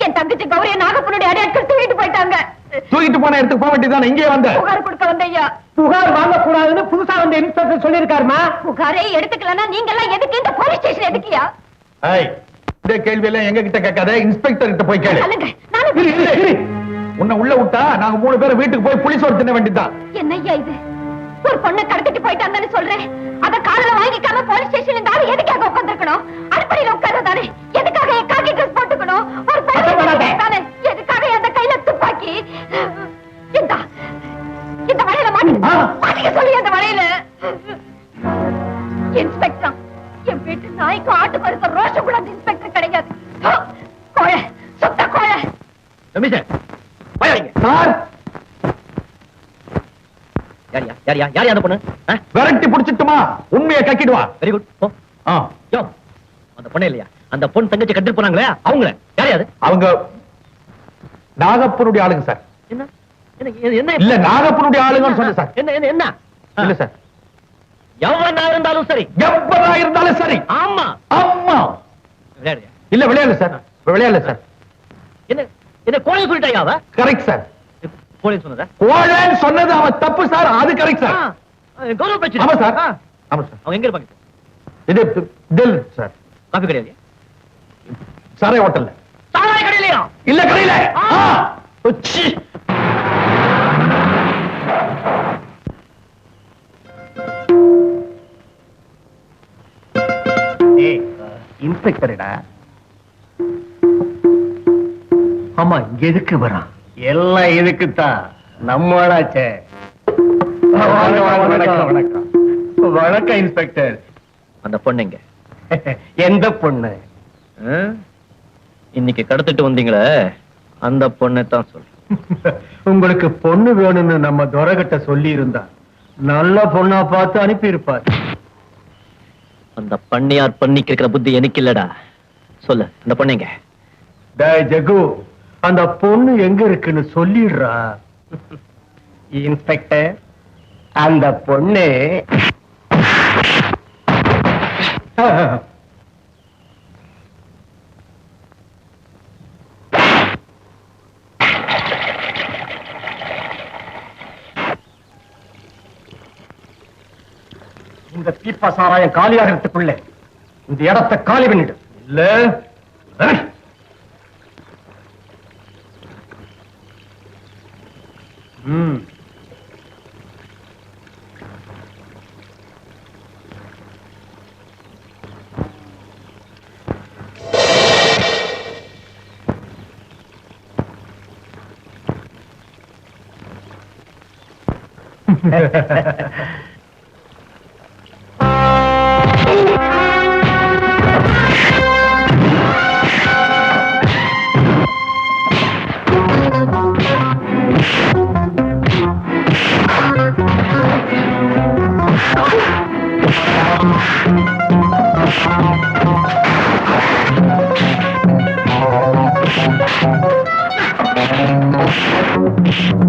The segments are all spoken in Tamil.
என் தங்கச்சி கௌரிய நாகப்பனுடைய அடையாட்கள் தூக்கிட்டு போயிட்டாங்க தூக்கிட்டு போன இடத்துக்கு போக வேண்டியதானே இங்கே வந்த. புகார் கொடுக்க வந்தையா புகார் வாங்க கூடாதுன்னு புதுசா வந்த இன்ஸ்பெக்டர் சொல்லிருக்காருமா புகாரே எடுத்துக்கலன்னா நீங்க எல்லாம் எதுக்கு இந்த போலீஸ் ஸ்டேஷன் எதுக்கியா? இந்த கேள்வி எல்லாம் எங்க கிட்ட கேட்காத. இன்ஸ்பெக்டர் கிட்ட போய் கேளு. உன்னை உள்ள விட்டா நாங்க மூணு பேரும் வீட்டுக்கு போய் புளிசோறு ஒரு தின்ன வேண்டியதுதான். என்னய்யா இது? ஒரு பொண்ணை கடத்திட்டு போயிட்டாங்கன்னு சொல்றேன். அத காதுல வாங்கிக்காம போலீஸ் ஸ்டேஷன்ல இந்த ஆளு எதுக்காக உட்கார்ந்திருக்கணும்? அடுப்படியில உட்கார்றதானே எதுக்காக என் காக்கி ட்ரெஸ் போட்டுக்கணும்? ஒரு. தானே எதுக்காக அந்த கையில துப்பாக்கி? இந்த. இந்த வலையில. மாட்டிக்க சொல்லி அந்த வலையில. இன்ஸ்பெக்டர் என் வீட்டு நாய்க்கும் ஆட்டுக்கு இருக்க ரோஷம் கூட அந்த இன்ஸ்பெக்டர் கிடையாது! கோழை சுத்த கோழை. சார் யாரியா யாரியா யாரியா அந்த பொண்ணு? விரட்டி புடிச்சிட்டுமா? உண்மையை கக்கிடுவா வெரி குட் போ. ஆ, யோ அந்த பொண்ணு இல்லையா? அந்த பொண்ணு தங்கச்சி கட்டிட்டு போனாங்களே அவங்கள. யாரையா அது? அவங்க நாகப்பனுடைய ஆளுங்க சார். என்ன? இல்ல நாகப்பனுடைய ஆளுங்கன்னு சொன்னேன் சார். என்ன என்ன என்ன? இல்ல சார். எவ்வளவு இருந்தாலும் சரி. இருந்தாலும் ஆமா. ஆமா. விளையாடுறியா? இல்ல விளையாடல சார். விளையாடல சார். என்ன என்ன கோழை சொல்லிட்டாயா கரெக்ட் சார். கோழை சொன்னதா? கோழன்னு சொன்னது அவன் தப்பு சார். அது கரெக்ட் சார். கௌரவ பேச்சு. ஆமா சார். ஆமா சார். அவங்க எங்க இருப்பாங்க? இது தில் சார். காபி கிடையாது சாரை ஹோட்டல்ல. சாராய கடையிலையா? இல்ல கடையில. உச்சி. இன்ஸ்பெக்டர்டா. ஆமா எதுக்கு வரான்? எல்லாம் இதுக்குத்தான். நம்மளாச்சே வணக்கம் வணக்கம். வணக்கம். இன்ஸ்பெக்டர். அந்த பொண்ணு எங்க? எந்த பொண்ணு? இன்னைக்கு கடத்திட்டு வந்தீங்களே? அந்த பொண்ணை தான் சொல்றேன். உங்களுக்கு பொண்ணு வேணும்னு நம்ம துரகிட்ட சொல்லி இருந்தா நல்ல பொண்ணா பார்த்து அனுப்பி இருப்பார் அந்த பண்ணியார் பண்ணிக்கு இருக்கிற புத்தி எனக்கு இல்லடா. சொல்லு அந்த பொண்ணு எங்க? டேய் ஜகு அந்த பொண்ணு எங்க இருக்குன்னு சொல்லிடுறா. இன்ஸ்பெக்டர் அந்த பொண்ணு. இந்த பீப்பா சாராயம் காலியாகிறதுக்குள்ள இந்த இடத்தை காலி பண்ணிடு. இல்ல. Ha ha ha ha. Oh!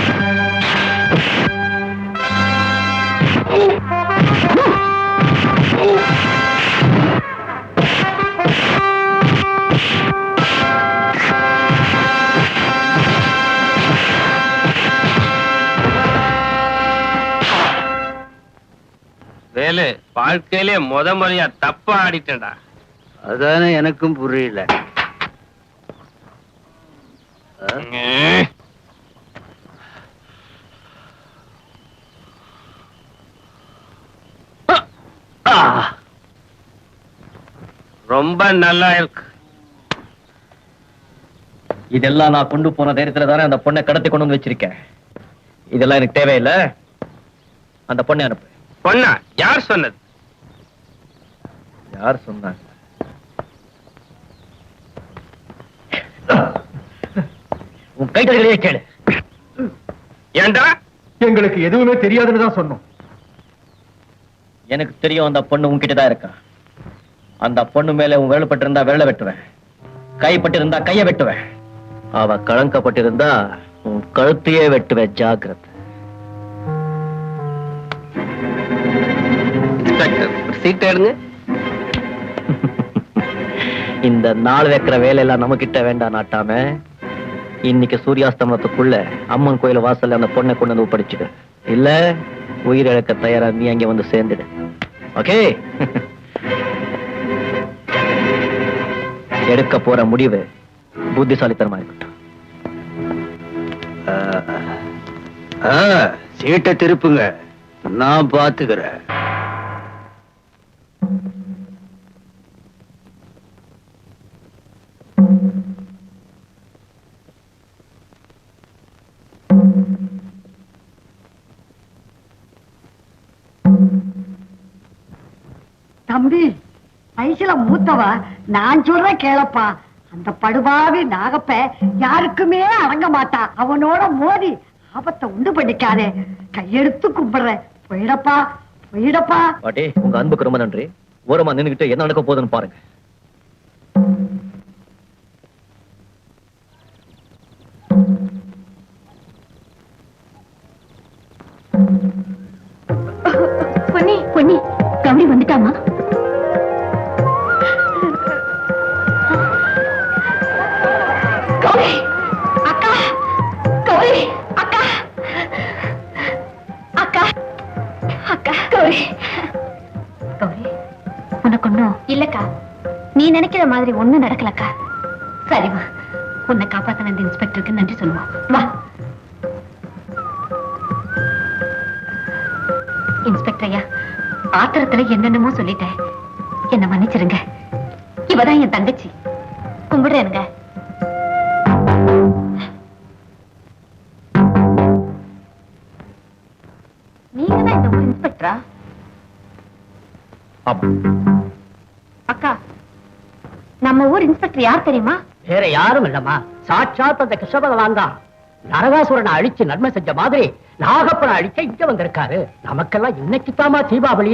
Velu வாழ்க்கையிலே முத முறையா தப்பா ஆடிட்டேன்டா. அதானே எனக்கும் புரியல. ரொம்ப நல்லா இருக்கு. இதெல்லாம் நான் கொண்டு போன தைரியத்துல தானே அந்த பொண்ணை கடத்தி கொண்டு வந்து வச்சிருக்கேன். இதெல்லாம் எனக்கு தேவையில்லை. அந்த பொண்ணை அனுப்பு. பொண்ணா யார் சொன்னது? யார் சொன்னாங்க? உன் கைத்தறிகளையே கேளு. ஏன்டா எங்களுக்கு எதுவுமே தெரியாதுன்னு தான் சொன்னோம். எனக்கு தெரியும் அந்த பொண்ணு உன்கிட்ட தான் இருக்கா. அந்த பொண்ணு மேல உன் வேலைப்பட்டு இருந்தா வேலை வெட்டுவேன். கைப்பட்டு இருந்தா கைய வெட்டுவேன். அவ கலங்கப்பட்டிருந்தா உன் கழுத்தையே வெட்டுவேன் ஜாக்கிரதை. இன்ஸ்பெக்டர் சீட் எடுங்க. இந்த நாள் வைக்கிற வேலையெல்லாம் நம்ம கிட்ட வேண்டாம் நாட்டாம இன்னைக்கு சூரியாஸ்தமனத்துக்குள்ள அம்மன் கோயில் வாசல்ல அந்த பொண்ணை கொண்டு வந்து ஒப்படைச்சுக்க இல்ல உயிரிழக்க தயாரா நீ அங்க வந்து சேர்ந்துடு. ஓகே? எடுக்க போற முடிவு புத்திசாலித்தனமா இருக்கட்டும். சீட்டை திருப்புங்க. நான் பாத்துக்கிறேன். தம்பி. வயசுல மூத்தவா நான் சொல்றேன் கேளப்பா. அந்த படுபாவி நாகப்ப யாருக்குமே அடங்க மாட்டா. அவனோட மோதி ஆபத்தை உண்டு பண்ணிக்காதே. கையெடுத்து கும்பிடுறேன் போயிடப்பா போயிடப்பா. பாட்டி உங்க அன்புக்கு ரொம்ப நன்றி. ஓரமா நின்னுகிட்டு என்ன நடக்க போகுதுன்னு பாருங்க. அக்கா கௌரி கௌரி உனக்கு ஒண்ணும் இல்லக்கா நீ நினைக்கிற மாதிரி ஒண்ணும் நடக்கலக்கா. சரிம்மா உன்னை காப்பாத்தின இந்த இன்ஸ்பெக்டருக்கு நன்றி சொல்லுவோம். வா. இன்ஸ்பெக்டர் ஐயா ஆத்திரத்துல என்னென்னமோ சொல்லிட்டேன். என்ன மன்னிச்சிருங்க. இவதான் என் தங்கச்சி. கும்பிடுறேனுங்க. நீங்க தான் இந்த ஊர் இன்ஸ்பெக்டரா? அக்கா நம்ம ஊர் இன்ஸ்பெக்டர் யார் தெரியுமா? வேற யாரும் இல்லம்மா. சாட்சாத் அந்த கிருஷ்ண பகவான் தான். நரகாசுரனை அழிச்சு நன்மை செஞ்ச மாதிரி நாகப்பனை அழிக்க இங்க வந்திருக்காரு. நமக்கெல்லாம் இன்னைக்கு தீபாவளி.